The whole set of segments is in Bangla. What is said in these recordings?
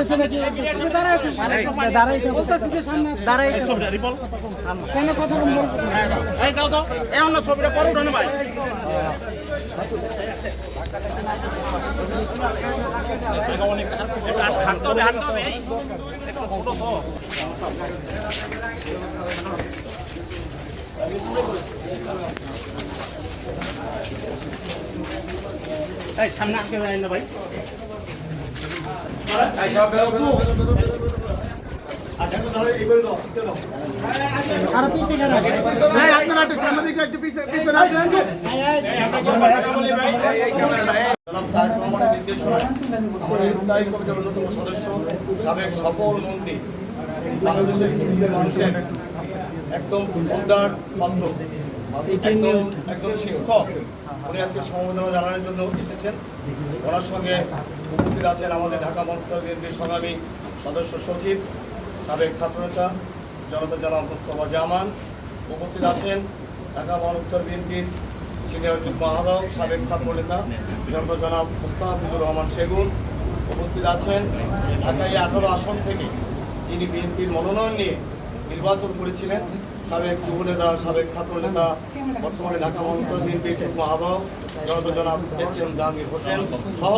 করতেছে নাকি? দাঁড়ায় আছেন দাঁড়াই বলতেছি যে সামনে। দাঁড়াই কেন কথা এই যাও তো এমন না ছবিটা পরে উঠানো ভাই। এই সামনে না ভাই। আমাদের স্থায়ী কমিটির অন্যতম সদস্য সাবেক সফল মন্ত্রী বাংলাদেশের মানুষের একদম একদম শিক্ষক উনি আজকে সমবেদনা জানানোর জন্য এসেছেন। ওনার সঙ্গে উপস্থিত আছেন আমাদের ঢাকা মহানগর বিএনপির সংগ্রামী সদস্য সচিব, সাবেক ছাত্রনেতা, জনতা জনাব মোস্তফা জামান। উপস্থিত আছেন ঢাকা মহানগর বিএনপির সিনিয়র যুগ্ম আহ্বায়ক, সাবেক ছাত্রনেতা, জনতা জনাব মুস্তাফিজুর রহমান সেগুন। উপস্থিত আছেন ঢাকায় আঠারো আসন থেকে তিনি বিএনপির মনোনয়ন নিয়ে নির্বাচন করেছিলেন। সাবেক যুবনেতা সাবেক ছাত্রনেতা বর্তমানে ঢাকা মহানগর বিএনপির যুগ্ম আহ্বায়ক জনতা জনাব এস এম জাহাঙ্গীর হোসেন সহ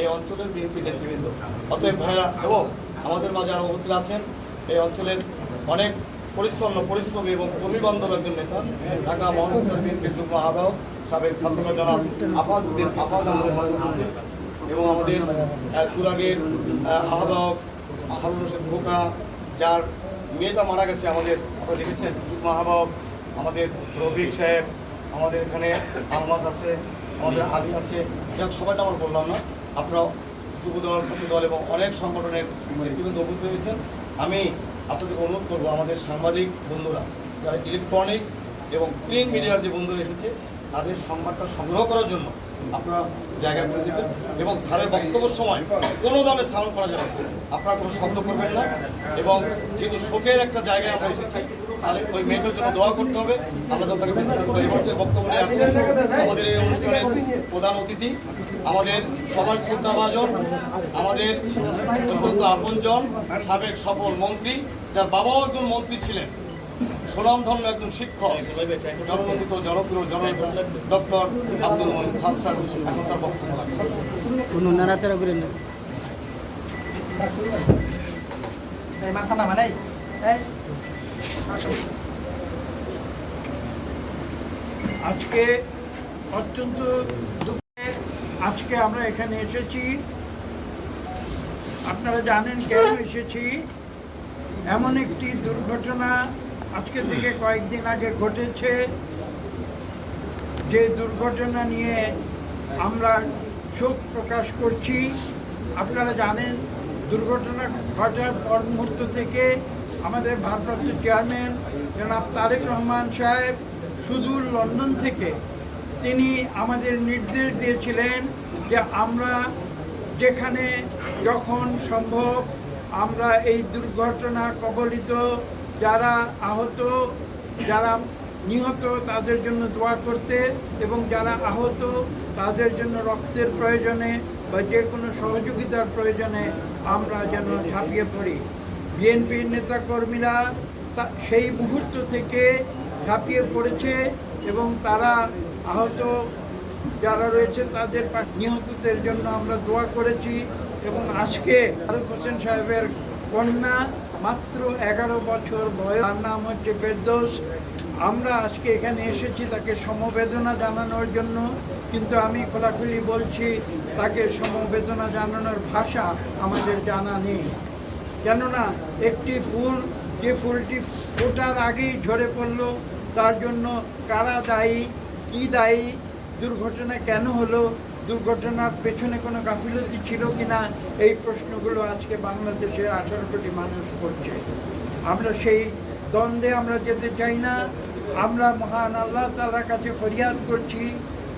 এই অঞ্চলের বিএনপি নেতৃবৃন্দ। অতএব ভাইরা এবং আমাদের মাঝে আরও উপস্থিত আছেন এই অঞ্চলের অনেক পরিচ্ছন্ন পরিশ্রমী এবং কর্মী বান্ধব একজন নেতা ঢাকা মহানগর বিএনপির যুগ্ম আহ্বায়ক সাবেক ছাত্রতা জনাব আফাজউদ্দিন আফাজ আমাদের মাঝে উপস্থিত। এবং আমাদের তুরাগের আহ, আহ্বায়ক হারুন রশিদ খোকা যার মেয়েটা মারা গেছে, আমাদের, আপনারা দেখেছেন, যুগ্ম আহ্বায়ক, আমাদের রফিক সাহেব, আমাদের এখানে আহমাজ আছে, আমাদের আলী আছে। যাক, সবাইটা আমার বললাম না। আপনারা যুব দল, ছাত্র দল এবং অনেক সংগঠনের নেতৃবৃন্দ উপস্থিত হয়েছেন। আমি আপনাদের অনুরোধ করব, আমাদের সাংবাদিক বন্ধুরা, যারা ইলেকট্রনিক্স এবং প্রিন্ট মিডিয়ার যে বন্ধুরা এসেছে, তাদের সংবাদটা সংগ্রহ করার জন্য আপনারা জায়গা করে দেবেন এবং স্যারের বক্তব্যের সময় কোনো ধরনের সাউন্ড করা যাবে আপনারা কোনো শব্দ করবেন না এবং যেহেতু শোকের একটা জায়গায় আমরা এসেছি, তাহলে ওই মেয়েটার জন্য দোয়া করতে হবে। আল্লাহ তাকে বিস্তারিত এবার বক্তব্য নিয়ে আসছেন আমাদের এই অনুষ্ঠানের প্রধান অতিথি, আমাদের সবার শ্রদ্ধাভাজন, আমাদের অত্যন্ত আপনজন, সাবেক সফল মন্ত্রী, যার বাবাও একজন মন্ত্রী ছিলেন। সুনামধন্য একজন শিক্ষক জননন্দিত জনপ্রিয় জননেতা ডক্টর আব্দুল মহিন খান স্যার এখন তার বক্তব্য রাখছেন। কোনো নাড়াচাড়া করেন না। মাথা না মানে আজকে অত্যন্ত দুঃখে আজকে আমরা এখানে এসেছি। আপনারা জানেন কেন এসেছি? এমন একটি দুর্ঘটনা আজকে থেকে কয়েকদিন আগে ঘটেছে যে দুর্ঘটনা নিয়ে আমরা শোক প্রকাশ করছি। আপনারা জানেন, দুর্ঘটনা ঘটার পর মুহূর্ত থেকে আমাদের ভারপ্রাপ্ত চেয়ারম্যান জনাব তারেক রহমান সাহেব সুদূর লন্ডন থেকে তিনি আমাদের নির্দেশ দিয়েছিলেন যে আমরা যেখানে যখন সম্ভব আমরা এই দুর্ঘটনা কবলিত যারা আহত, যারা নিহত, তাদের জন্য দোয়া করতে এবং যারা আহত, তাদের জন্য রক্তের প্রয়োজনে বা যে কোনো সহযোগিতার প্রয়োজনে আমরা যেন ঝাঁপিয়ে পড়ি। বিএনপির নেতাকর্মীরা সেই মুহূর্ত থেকে ঝাঁপিয়ে পড়েছে এবং তারা আহত, যারা রয়েছে তাদের নিহতদের জন্য আমরা দোয়া করেছি এবং আজকে ফারুক হোসেন সাহেবের কন্যা মাত্র এগারো বছর বয়স। তার নাম হচ্ছে ফেরদৌস। আমরা আজকে এখানে এসেছি তাকে সমবেদনা জানানোর জন্য। কিন্তু আমি খোলাখুলি বলছি, তাকে সমবেদনা জানানোর ভাষা আমাদের জানা নেই। কেননা একটি ফুল, যে ফুলটি ফোটার আগেই ঝরে পড়ল, তার জন্য কারা দায়ী, কী দায়ী, দুর্ঘটনা কেন হলো দুর্ঘটনার পেছনে কোনো গাফিলতি ছিল কিনা এই প্রশ্নগুলো আজকে বাংলাদেশের আঠারো কোটি মানুষ করছে। আমরা সেই দ্বন্দ্বে আমরা যেতে চাই না। আমরা মহান আল্লাহ তালার কাছে ফরিয়াদ করছি।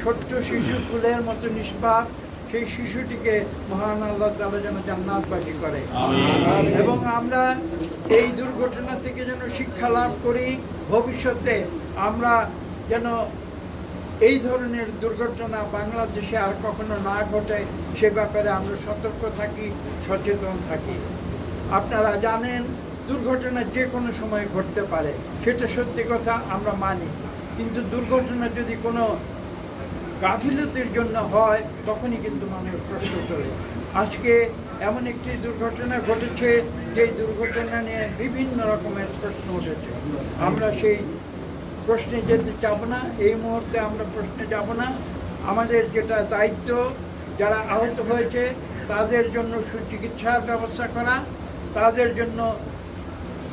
ছোট্ট শিশু ফুলের মতো নিষ্পাপ সেই শিশুটিকে মহান আল্লাহ তালা যেন জান্নাতবাসী করে। এবং আমরা এই দুর্ঘটনা থেকে যেন শিক্ষা লাভ করি। ভবিষ্যতে আমরা যেন এই ধরনের দুর্ঘটনা বাংলাদেশে আর কখনো না ঘটে, সে ব্যাপারে আমরা সতর্ক থাকি, সচেতন থাকি। আপনারা জানেন, দুর্ঘটনা যে কোনো সময় ঘটতে পারে, সেটা সত্যি কথা আমরা মানি। কিন্তু দুর্ঘটনা যদি কোনো গাফিলতির জন্য হয়, তখনই কিন্তু মনের প্রশ্ন তোলে। আজকে এমন একটি দুর্ঘটনা ঘটেছে যে দুর্ঘটনা নিয়ে বিভিন্ন রকমের প্রশ্ন উঠেছে। আমরা সেই প্রশ্নে যেতে যাব না, এই মুহূর্তে আমরা প্রশ্নে যাব না। আমাদের যেটা দায়িত্ব, যারা আহত হয়েছে, তাদের জন্য সুচিকিৎসার ব্যবস্থা করা, তাদের জন্য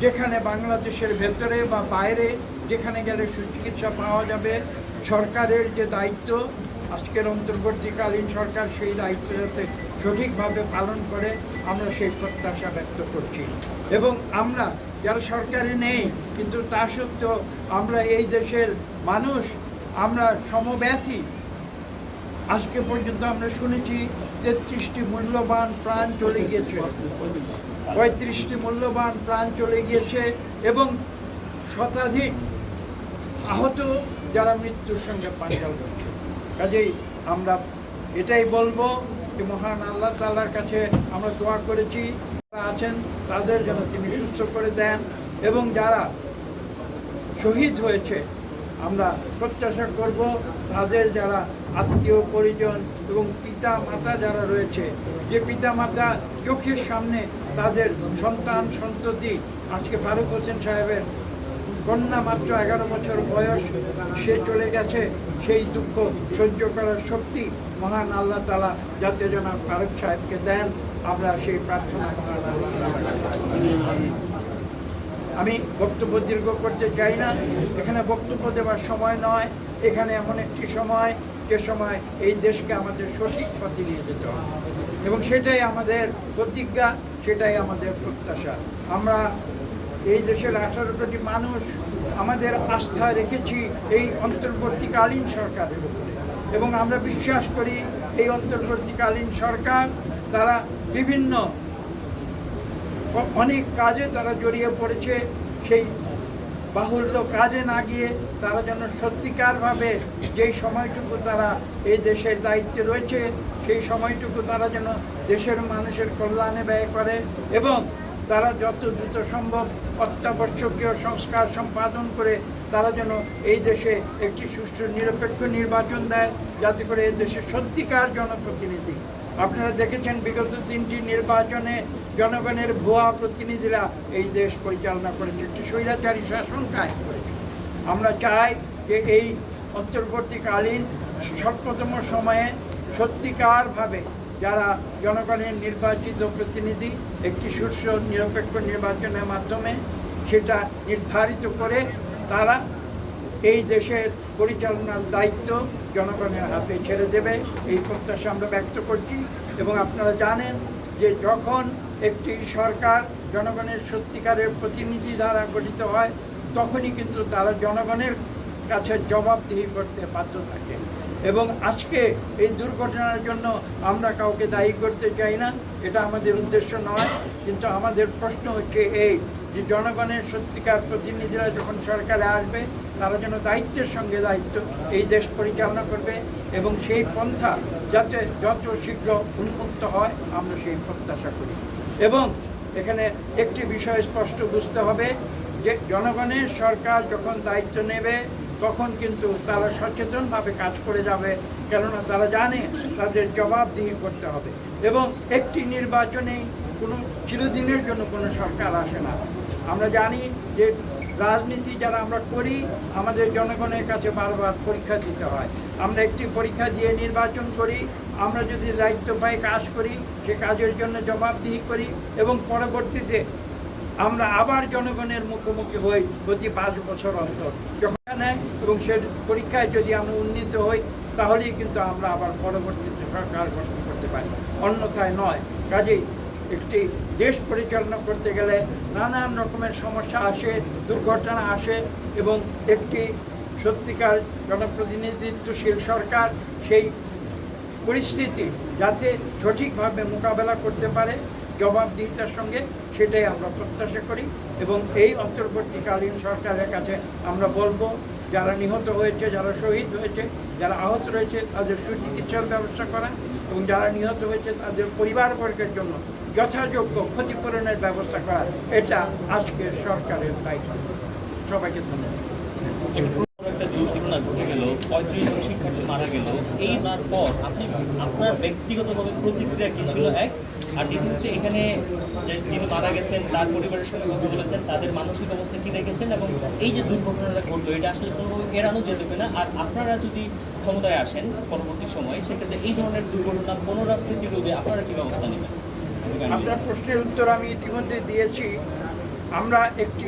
যেখানে বাংলাদেশের ভেতরে বা বাইরে যেখানে গেলে সুচিকিৎসা পাওয়া যাবে, সরকারের যে দায়িত্ব, আজকের অন্তর্বর্তীকালীন সরকার সেই দায়িত্ব যাতে সঠিকভাবে পালন করে, আমরা সেই প্রত্যাশা ব্যক্ত করছি। এবং আমরা, যারা সরকারে নেই, কিন্তু তা সত্ত্বেও আমরা এই দেশের মানুষ, আমরা সমব্যথী। আজকে পর্যন্ত আমরা শুনেছি তেত্রিশটি মূল্যবান প্রাণ চলে গিয়েছে। পঁয়ত্রিশটি মূল্যবান প্রাণ চলে গিয়েছে এবং শতাধিক আহত যারা মৃত্যুর সঙ্গে পাঞ্জাল করছে কাজেই আমরা এটাই বলব যে মহান আল্লাহ তাল্লার কাছে আমরা দোয়া করেছি আছেন তাদের যেন তিনি সুস্থ করে দেন এবং যারা শহীদ হয়েছে। আমরা প্রত্যাশা করব তাদের যারা আত্মীয় পরিজন এবং পিতা মাতা যারা রয়েছে, যে পিতা মাতা চোখের সামনে তাদের সন্তান, সন্ততি, আজকে ফারুক হোসেন সাহেবের কন্যা মাত্র এগারো বছর বয়স, সে চলে গেছে। সেই দুঃখ সহ্য করার শক্তি মহান আল্লাহ তালা যাতে যেন ফারুক সাহেবকে দেন। আমরা সেই প্রার্থনা মহান আল্লাহ। আমি বক্তব্য দীর্ঘ করতে চাই না। এখানে বক্তব্য দেওয়ার সময় নয়, এখানে এমন একটি সময়, যে সময় এই দেশকে আমাদের সঠিক পথে নিয়ে যেতে হবে। এবং সেটাই আমাদের প্রতিজ্ঞা, সেটাই আমাদের প্রত্যাশা। আমরা এই দেশের আঠারো কোটি মানুষ আমাদের আস্থা রেখেছি এই অন্তর্বর্তীকালীন সরকারের উপরে। এবং আমরা বিশ্বাস করি এই অন্তর্বর্তীকালীন সরকার, তারা বিভিন্ন অনেক কাজে তারা জড়িয়ে পড়েছে। সেই বাহুল্য কাজে না গিয়ে তারা যেন সত্যিকারভাবে যেই সময়টুকু তারা এই দেশের দায়িত্বে রয়েছে, সেই সময়টুকু তারা যেন দেশের মানুষের কল্যাণে ব্যয় করে এবং তারা যত দ্রুত সম্ভব অত্যাবশ্যকীয় সংস্কার সম্পাদন করে তারা যেন এই দেশে একটি সুষ্ঠু নিরপেক্ষ নির্বাচন দেয়, যাতে করে এই দেশে সত্যিকার জনপ্রতিনিধি আপনারা দেখেছেন বিগত তিনটি নির্বাচনে জনগণের ভুয়া প্রতিনিধিরা এই দেশ পরিচালনা করেছে, একটি স্বৈরাচারী শাসন কায়েম করেছে। আমরা চাই যে এই অন্তর্বর্তীকালীন স্বল্পতম সময়ে সত্যিকারভাবে যারা জনগণের নির্বাচিত প্রতিনিধি, একটি সুষ্ঠ নিরপেক্ষ নির্বাচনের মাধ্যমে সেটা নির্ধারিত করে তারা এই দেশের পরিচালনার দায়িত্ব জনগণের হাতে ছেড়ে দেবে। এই প্রত্যাশা আমরা ব্যক্ত করছি এবং আপনারা জানেন যে যখন একটি সরকার জনগণের সত্যিকারের প্রতিনিধি দ্বারা গঠিত হয়, তখনই কিন্তু তারা জনগণের কাছে জবাবদিহি করতে বাধ্য থাকে। এবং আজকে এই দুর্ঘটনার জন্য আমরা কাউকে দায়ী করতে চাই না, এটা আমাদের উদ্দেশ্য নয়, কিন্তু আমাদের প্রশ্ন হচ্ছে এই যে জনগণের সত্যিকার প্রতিনিধিরা যখন সরকারে আসবে, তারা যেন দায়িত্বের সঙ্গে দায়িত্ব এই দেশ পরিচালনা করবে এবং সেই পন্থা যাতে যত শীঘ্র উন্মুক্ত হয়, আমরা সেই প্রত্যাশা করি। এবং এখানে একটি বিষয় স্পষ্ট বুঝতে হবে যে জনগণের সরকার যখন দায়িত্ব নেবে, তখন কিন্তু তারা সচেতনভাবে কাজ করে যাবে, কেননা তারা জানে তাদের জবাবদিহি করতে হবে। এবং একটি নির্বাচনে কোনো চিরদিনের জন্য কোনো সরকার আসে না। আমরা জানি যে রাজনীতি যারা আমরা করি, আমাদের জনগণের কাছে বারবার পরীক্ষা দিতে হয়। আমরা একটি পরীক্ষা দিয়ে নির্বাচন করি, আমরা যদি দায়িত্ব পাই কাজ করি, সে কাজের জন্য জবাবদিহি করি এবং পরবর্তীতে আমরা আবার জনগণের মুখোমুখি হই প্রতি পাঁচ বছর অন্তর। যখন নেয় এবং সে পরীক্ষায় যদি আমরা উন্নীত হই, তাহলেই কিন্তু আমরা আবার পরবর্তীতে সরকার গঠন করতে পারি। অন্যথায় নয়। কাজেই একটি দেশ পরিচালনা করতে গেলে নানান রকমের সমস্যা আসে, দুর্ঘটনা আসে এবং একটি সত্যিকার জনপ্রতিনিধিত্বশীল সরকার সেই পরিস্থিতি যাতে সঠিকভাবে মোকাবেলা করতে পারে, জবাবদিহিতার সঙ্গে সেটাই আমরা প্রত্যাশা করি এবং এই অন্তর্বর্তীকালীন সরকারের কাছে আমরা বলব, যারা নিহত হয়েছে, যারা শহীদ হয়েছে, যারা আহত রয়েছে, তাদের সুচিকিৎসার ব্যবস্থা করা। এবং যারা নিহত হয়েছে তাদের পরিবারবর্গের জন্য যথাযোগ্য ক্ষতিপূরণের ব্যবস্থা করা, এটা আজকের সরকারের দায়িত্ব। সবাইকে ধন্যবাদ। একটা দুর্ঘটনা ঘটে মারা গেল। পর আপনি আপনার ব্যক্তিগতভাবে প্রতিক্রিয়া কি ছিল? আর হচ্ছে এখানে যে মারা গেছেন, তার পরিবারের বলেছেন তাদের মানসিক অবস্থা কি এবং এই যে দুর্ঘটনাটা ঘটলো, এটা আসলে কোনোভাবে এড়ানো যেতে না আর আপনারা যদি ক্ষমতায় আসেন পরবর্তী সময়ে, সেক্ষেত্রে এই ধরনের দুর্ঘটনা পুনরাবৃত্তি রোধে আপনারা কি ব্যবস্থা নেবেন? আপনার প্রশ্নের উত্তর আমি ইতিমধ্যে দিয়েছি। আমরা একটি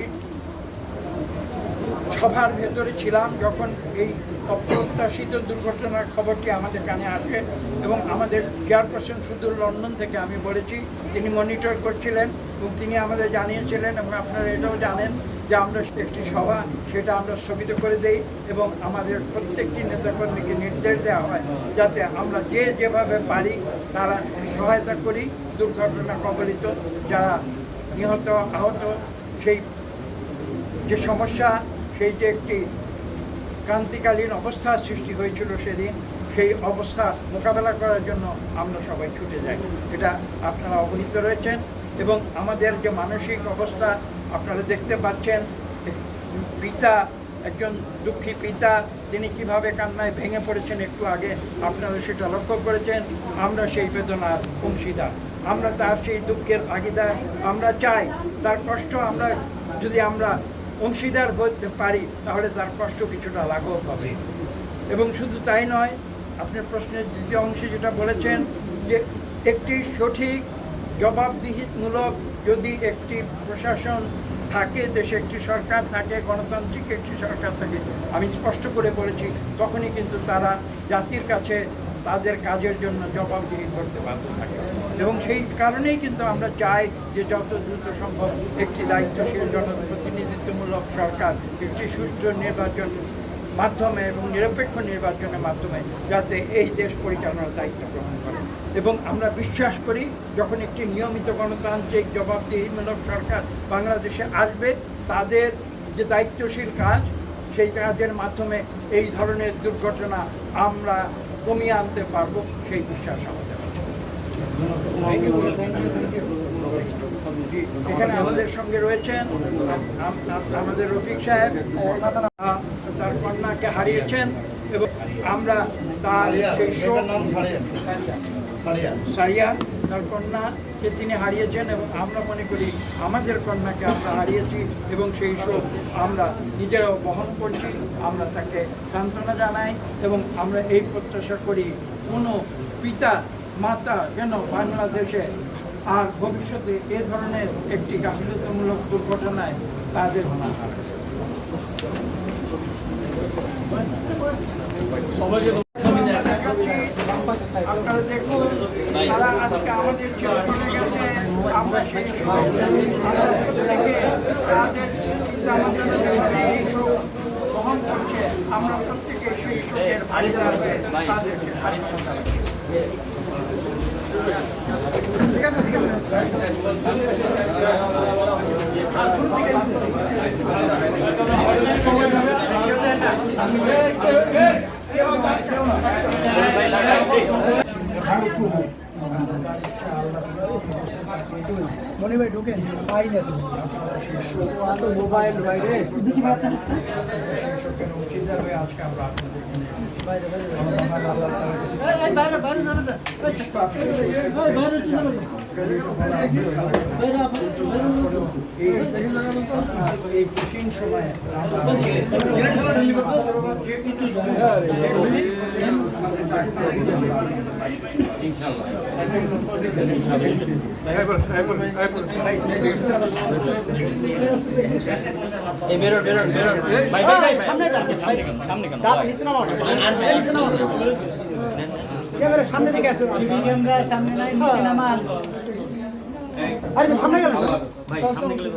সভার ভেতরে ছিলাম যখন এই অপ্রত্যাশিত দুর্ঘটনার খবরটি আমাদের কানে আসে এবং আমাদের চেয়ারপারসন সুদূর লন্ডন থেকে আমি বলেছি, তিনি মনিটর করছিলেন এবং তিনি আমাদের জানিয়েছিলেন এবং আপনারা এটাও জানেন যে আমরা একটি সভা, সেটা আমরা স্থগিত করে দেই এবং আমাদের প্রত্যেকটি নেতাকর্মীকে নির্দেশ দেওয়া হয় যাতে আমরা যে যেভাবে পারি তারা সহায়তা করি, দুর্ঘটনা কবলিত, যারা নিহত, আহত, সেই যে সমস্যা, সেই যে একটি ক্রান্তিকালীন অবস্থা সৃষ্টি হয়েছিল সেদিন, সেই অবস্থা মোকাবেলা করার জন্য আমরা সবাই ছুটে যাই। এটা আপনারা অবহিত রয়েছেন এবং আমাদের যে মানসিক অবস্থা আপনারা দেখতে পাচ্ছেন, পিতা, একজন দুঃখী পিতা, তিনি কীভাবে কান্নায় ভেঙে পড়েছেন একটু আগে আপনারা সেটা লক্ষ্য করেছেন। আমরা সেই বেদনার অংশীদার। আমরা তার সেই দুঃখের ভাগিদার আমরা চাই তার কষ্ট আমরা, যদি আমরা অংশীদার হতে পারি, তাহলে তার কষ্ট কিছুটা লাঘব হবে। এবং শুধু তাই নয় আপনার প্রশ্নের দ্বিতীয় অংশে যেটা বলেছেন যে একটি সঠিক জবাবদিহিমূলক যদি একটি প্রশাসন থাকে, দেশে একটি সরকার থাকে, গণতান্ত্রিক একটি সরকার থাকে, আমি স্পষ্ট করে বলেছি, তখনই কিন্তু তারা জাতির কাছে তাদের কাজের জন্য জবাবদিহি করতে বাধ্য থাকে। এবং সেই কারণেই কিন্তু আমরা চাই যে যত দ্রুত সম্ভব একটি দায়িত্বশীল, জনপ্রতিনিধিত্বমূলক সরকার, একটি সুষ্ঠু নির্বাচন মাধ্যমে এবং নিরপেক্ষ নির্বাচনের মাধ্যমে যাতে এই দেশ পরিচালনার দায়িত্ব গ্রহণ করে। এবং আমরা বিশ্বাস করি যখন একটি নিয়মিত গণতান্ত্রিক জবাবদিহিমূলক সরকার বাংলাদেশে আসবে তাদের যে দায়িত্বশীল কাজ সেই কাজের মাধ্যমে এই ধরনের দুর্ঘটনা আমরা কমিয়ে আনতে পারব সেই বিশ্বাস আমাদের এখানে আমাদের সঙ্গে রয়েছেন আম- আম- আমাদের রফিক সাহেব তার কন্যাকে হারিয়েছেন এবং আমরা তার সারিয়া সেই শোক সারিয়া। সারিয়া। সারিয়া তার কন্যাকে তিনি হারিয়েছেন এবং আমরা মনে করি আমাদের কন্যাকে আমরা হারিয়েছি এবং সেই শোক আমরা নিজেরাও বহন করছি। আমরা তাকে সান্ত্বনা জানাই এবং আমরা এই প্রত্যাশা করি কোনো পিতা মাতা যেন বাংলাদেশে আর ভবিষ্যতে এ ধরনের একটি গাফিলতামূলক দুর্ঘটনায় তাদের গেছে আমরা প্রত্যেকে সেই শোকের তাদেরকে ঠিক আছে ঠিক আছে মনি ভাই ঢুকেন। পাই না তুমি মোবাইল বাইরে দেখি বাচ্চা আজকে সামনে দিকে আসুন সামনে নাই সামনে গেল সামনে গেলে